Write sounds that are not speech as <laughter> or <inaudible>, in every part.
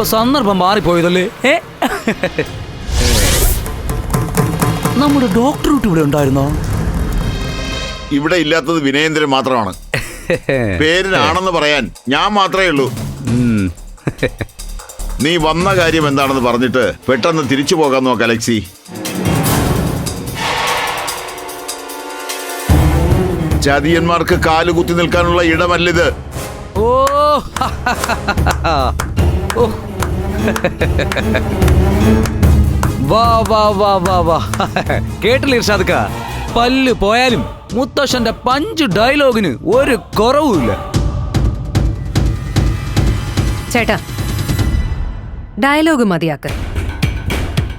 ഇപ്പൊ സന്ദർഭം മാറിപ്പോയതല്ലേ? ഏ? നമ്മുടെ ഡോക്ടർ ഇവിടെ ഉണ്ടായിരുന്നോ? ഇവിടെ ഇല്ലാത്തത് വിനയേന്ദ്രൻ മാത്രമാണ്. <laughs> പേരിനാണെന്ന് പറയാൻ ഞാൻ മാത്രമേ ഉള്ളൂ. നീ വന്ന കാര്യം എന്താണെന്ന് പറഞ്ഞിട്ട് പെട്ടെന്ന് തിരിച്ചു പോകാൻ നോക്ക് അലക്സി. ജാതിയന്മാർക്ക് കാൽ കുത്തി നിൽക്കാനുള്ള ഇടമല്ലിത്. ഓ. വാ വാ വാ വാ വാ. കേട്ടില്ല ഇർഷാദ്ക്ക പല്ല് പോയാലും മുത്തശ്ശന്റെ പഞ്ച് ഡയലോഗിന് ഒരു കുറവുമില്ല. ചേട്ടാ ഡയലോഗ് മതിയാക്ക്.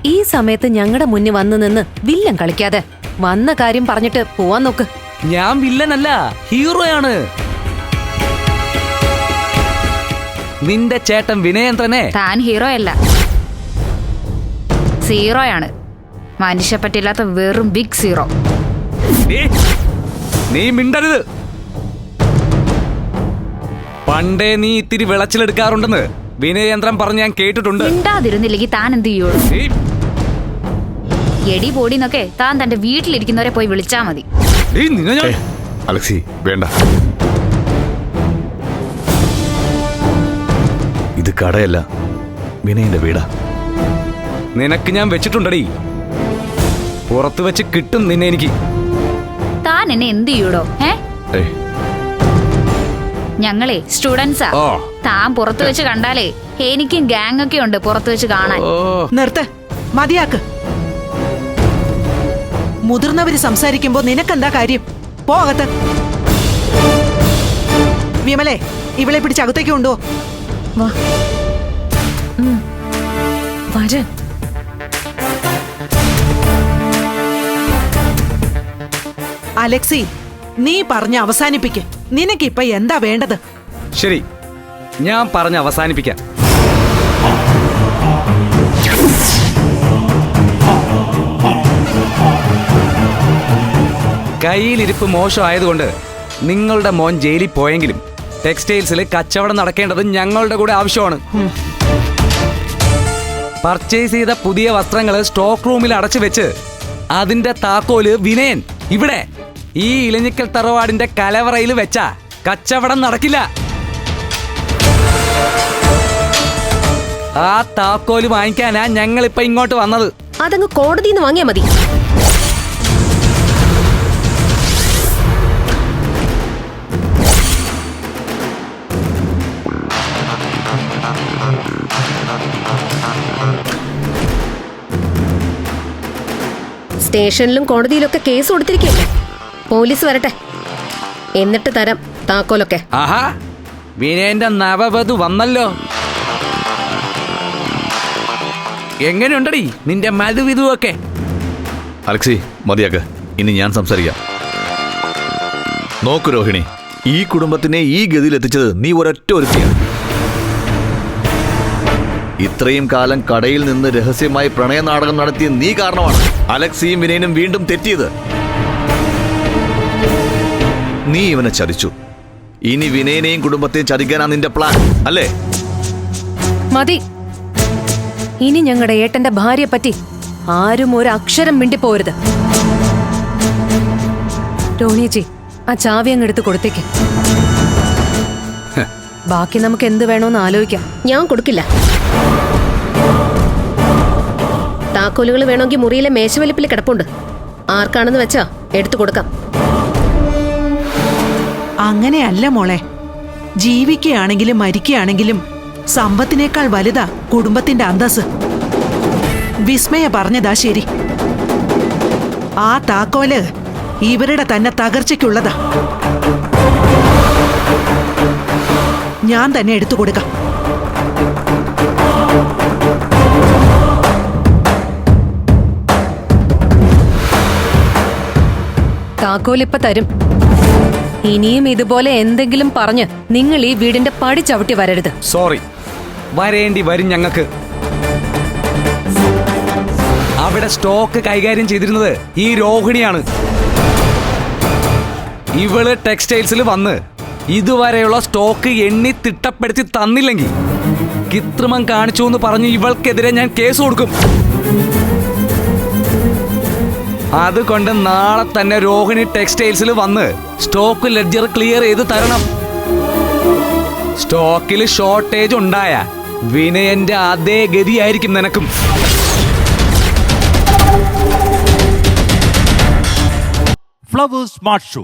ഈ സമയത്ത് ഞങ്ങളുടെ മുന്നിൽ വന്നു നിന്ന് വില്ലൻ കളിക്കാതെ വന്ന കാര്യം പറഞ്ഞിട്ട് പോവാൻ നോക്ക്. ഞാൻ വില്ലനല്ല ഹീറോയാണ്. നിന്റെ ചേട്ടൻ വിനയേന്ദ്രനെ? താൻ ഹീറോ അല്ല. സീറോയാണ് മനുഷ്യ പറ്റില്ലാത്ത വെറും ബിഗ് സീറോ നീ- മിണ്ടരുത്. പണ്ടേ നീ ഇത്തിരി വിളച്ചിലെടുക്കാറുണ്ടെന്ന് വിനയന്ത്രം പറഞ്ഞ് ഞാൻ കേട്ടിട്ടുണ്ട്. മിണ്ടാതിരുന്നില്ലെങ്കിൽ താൻ എന്ത് ചെയ്യുള്ളൂ നീ എടി പൊടിന്നൊക്കെ താൻ തന്റെ വീട്ടിലിരിക്കുന്നവരെ പോയി വിളിച്ചാ മതി. നീ നിന്നെ ഞാൻ അലക്സി വേണ്ട. ഇത് കടയല്ല വിനയന്റെ വീടാ. നിനക്ക് ഞാൻ വെച്ചിട്ടുണ്ടടി. പുറത്ത് വെച്ച് കിട്ടും നിന്നെ എനിക്ക്. താൻ എന്നെ എന്ത് ചെയ്യൂടോ? ഏ? ഞങ്ങളെ സ്റ്റുഡൻസാ. താൻ പുറത്തു വെച്ച് കണ്ടാലേ എനിക്കും ഗാങ് ഒക്കെ ഉണ്ട് പുറത്തു വെച്ച് കാണാൻ. നിർത്ത്. മതിയാക്ക്. മുതിർന്നവര് സംസാരിക്കുമ്പോ നിനക്കെന്താ കാര്യം? പോ അകത്ത്. വിമലേ ഇവളെ പിടിച്ച് അകത്തേക്ക് കൊണ്ടുപോ. വരൻ അലക്സി നീ പറഞ്ഞ് അവസാനിപ്പിക്ക്. നിനക്കിപ്പൊ എന്താ വേണ്ടത്? ശരി. ഞാൻ പറഞ്ഞ് അവസാനിപ്പിക്കാം. കയ്യിലിരിപ്പ് മോശമായതുകൊണ്ട് നിങ്ങളുടെ മോൻ ജയിലിൽ പോയെങ്കിലും ടെക്സ്റ്റൈൽസിൽ കച്ചവടം നടക്കേണ്ടത് ഞങ്ങളുടെ കൂടെ ആവശ്യമാണ്. പർച്ചേസ് ചെയ്ത പുതിയ വസ്ത്രങ്ങൾ സ്റ്റോക്ക് റൂമിൽ അടച്ചു വെച്ച് അതിന്റെ താക്കോൽ വിനയൻ ഇവിടെ. ഈ ഇലഞ്ഞിക്കൽ തറവാടിന്റെ കലവറയിൽ വെച്ചാ കച്ചവടം നടക്കില്ല. ആ താക്കോൽ വാങ്ങിക്കാനാ ഞങ്ങൾ ഇപ്പൊ ഇങ്ങോട്ട് വന്നത്. അതങ്ങ് കോടതിയിൽ നിന്ന് വാങ്ങിയാ മതി. സ്റ്റേഷനിലും കോടതിയിലൊക്കെ കേസ് കൊടുത്തിരിക്കല്ലേ പോലീസ് വരട്ടെ. എന്നിട്ട് തരാം താക്കോലൊക്കെ. ആഹാ വിനയന്റെ നവവധു വന്നല്ലോ. എങ്ങനെയുണ്ടടി നിന്റെ മധുവിധുവൊക്കെ? അലക്സി മതിയാക്ക്. ഇനി ഞാൻ സംസാരിക്കാം. നോക്കു രോഹിണി ഈ കുടുംബത്തിനെ ഈ ഗതിയിൽ എത്തിച്ചത് നീ ഒരൊറ്റ ഒരുത്തിയാണ്. ഇത്രയും കാലം കടയിൽ നിന്ന് രഹസ്യമായി പ്രണയ നാടകം നടത്തിയ നീ കാരണമാണ്. അലക്സിയും വിനയനും വീണ്ടും തെറ്റിയത്. നീ ഇവനെ ചതിച്ചു. ഇനി വിനയനെയും കുടുംബത്തെയും ചതിക്കാനാ നിന്റെ പ്ലാൻ അല്ലേ? മതി. ഇനി ഞങ്ങളുടെ ഏട്ടന്റെ ഭാര്യയെ പറ്റി ആരും ഒരു അക്ഷരം മിണ്ടിപ്പോരുത് ടോണിയച്ചി ആ ചാവി അങ്ങ് എടുത്ത് കൊടുത്തേക്ക്. ബാക്കി നമുക്ക് എന്ത് വേണോന്ന് ആലോചിക്കാം. ഞാൻ കൊടുക്കില്ല. താക്കോലുകൾ വേണമെങ്കിൽ മുറിയിലെ മേശവലിപ്പിൽ കിടപ്പുണ്ട്. ആർക്കാണെന്ന് വെച്ചാ എടുത്തു കൊടുക്കാം. അങ്ങനെയല്ല മോളെ. ജീവിക്കുകയാണെങ്കിലും മരിക്കുകയാണെങ്കിലും സമ്പത്തിനേക്കാൾ വലുതാ കുടുംബത്തിന്റെ അന്തസ് വിസ്മയ പറഞ്ഞതാ ശരി. ആ താക്കോൽ ഇവരുടെ തന്നെ തകർച്ചയ്ക്കുള്ളതാ. ഞാൻ തന്നെ എടുത്തു കൊടുക്കാം. താക്കോലിപ്പ തരും. ഇനിയും ഇതുപോലെ എന്തെങ്കിലും പറഞ്ഞ് നിങ്ങൾ ഈ വീടിന്റെ പടി ചവിട്ടി വരരുത്. സോറി. വരേണ്ടി വരും ഞങ്ങൾക്ക്. അവിടെ സ്റ്റോക്ക് കൈകാര്യം ചെയ്തിരുന്നത് ഈ രോഹിണിയാണ്. ഇവൾ ടെക്സ്റ്റൈൽസിൽ വന്ന് ഇതുവരെയുള്ള സ്റ്റോക്ക് എണ്ണി തിട്ടപ്പെടുത്തി തന്നില്ലെങ്കിൽ കൃത്രിമം കാണിച്ചു എന്ന് പറഞ്ഞ് ഇവൾക്കെതിരെ ഞാൻ കേസ് കൊടുക്കും. അതുകൊണ്ട് നാളെ തന്നെ രോഹിണി ടെക്സ്റ്റൈൽസിൽ വന്ന് സ്റ്റോക്ക് ലെഡ്ജർ ക്ലിയർ ചെയ്ത് തരണം. സ്റ്റോക്കിൽ ഷോർട്ടേജ് ഉണ്ടായ വിനയന്റെ അതേ ഗതിയായിരിക്കും നിനക്കും. Flowers smart show